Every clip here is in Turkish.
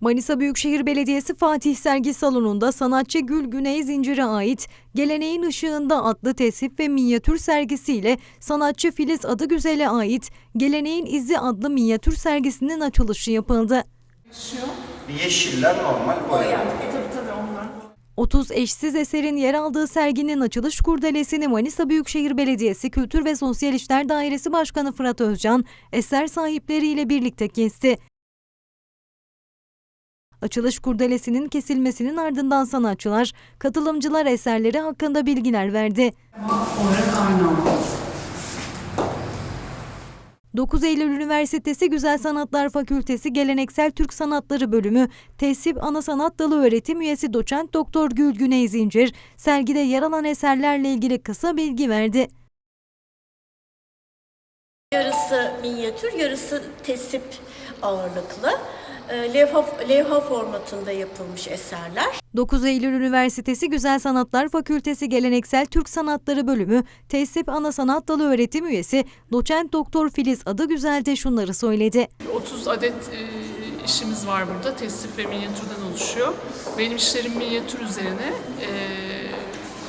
Manisa Büyükşehir Belediyesi Fatih Sergi Salonu'nda sanatçı Gül Güney Zincir'e ait Geleneğin Işığında adlı tesip ve minyatür sergisiyle sanatçı Filiz Adıgüzel'e ait Geleneğin İzi adlı minyatür sergisinin açılışı yapıldı. Yeşiller normal boya. 30 eşsiz eserin yer aldığı serginin açılış kurdelesini Manisa Büyükşehir Belediyesi Kültür ve Sosyal İşler Dairesi Başkanı Fırat Özcan eser sahipleriyle birlikte kesti. Açılış kurdelesinin kesilmesinin ardından sanatçılar, katılımcılar eserleri hakkında bilgiler verdi. olarak aynı olmalı. 9 Eylül Üniversitesi Güzel Sanatlar Fakültesi Geleneksel Türk Sanatları Bölümü Tesip Ana Sanat Dalı öğretim üyesi doçent doktor Gül Güney Zincir, sergide yer alan eserlerle ilgili kısa bilgi verdi. Yarısı minyatür, yarısı tesip ağırlıklı. E, Levha, levha formatında yapılmış eserler. 9 Eylül Üniversitesi Güzel Sanatlar Fakültesi Geleneksel Türk Sanatları Bölümü Tesip Ana Sanat Dalı öğretim üyesi doçent doktor Filiz Adıgüzel de şunları söyledi. 30 adet e, işimiz var burada. Testif ve minyatürden oluşuyor. Benim işlerim minyatür üzerine. E,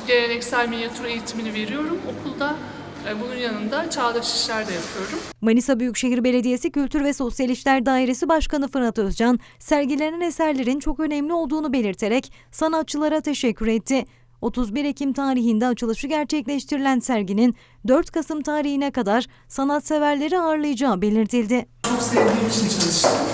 geleneksel minyatür eğitimini veriyorum okulda. E, bunun yanında çağdaş işler de yapıyorum. Manisa Büyükşehir Belediyesi Kültür ve Sosyal İşler Dairesi Başkanı Fırat Özcan, sergilenen eserlerin çok önemli olduğunu belirterek sanatçılara teşekkür etti. 31 Ekim tarihinde açılışı gerçekleştirilen serginin 4 Kasım tarihine kadar sanatseverleri ağırlayacağı belirtildi. Çok sevdiğim için çalıştım.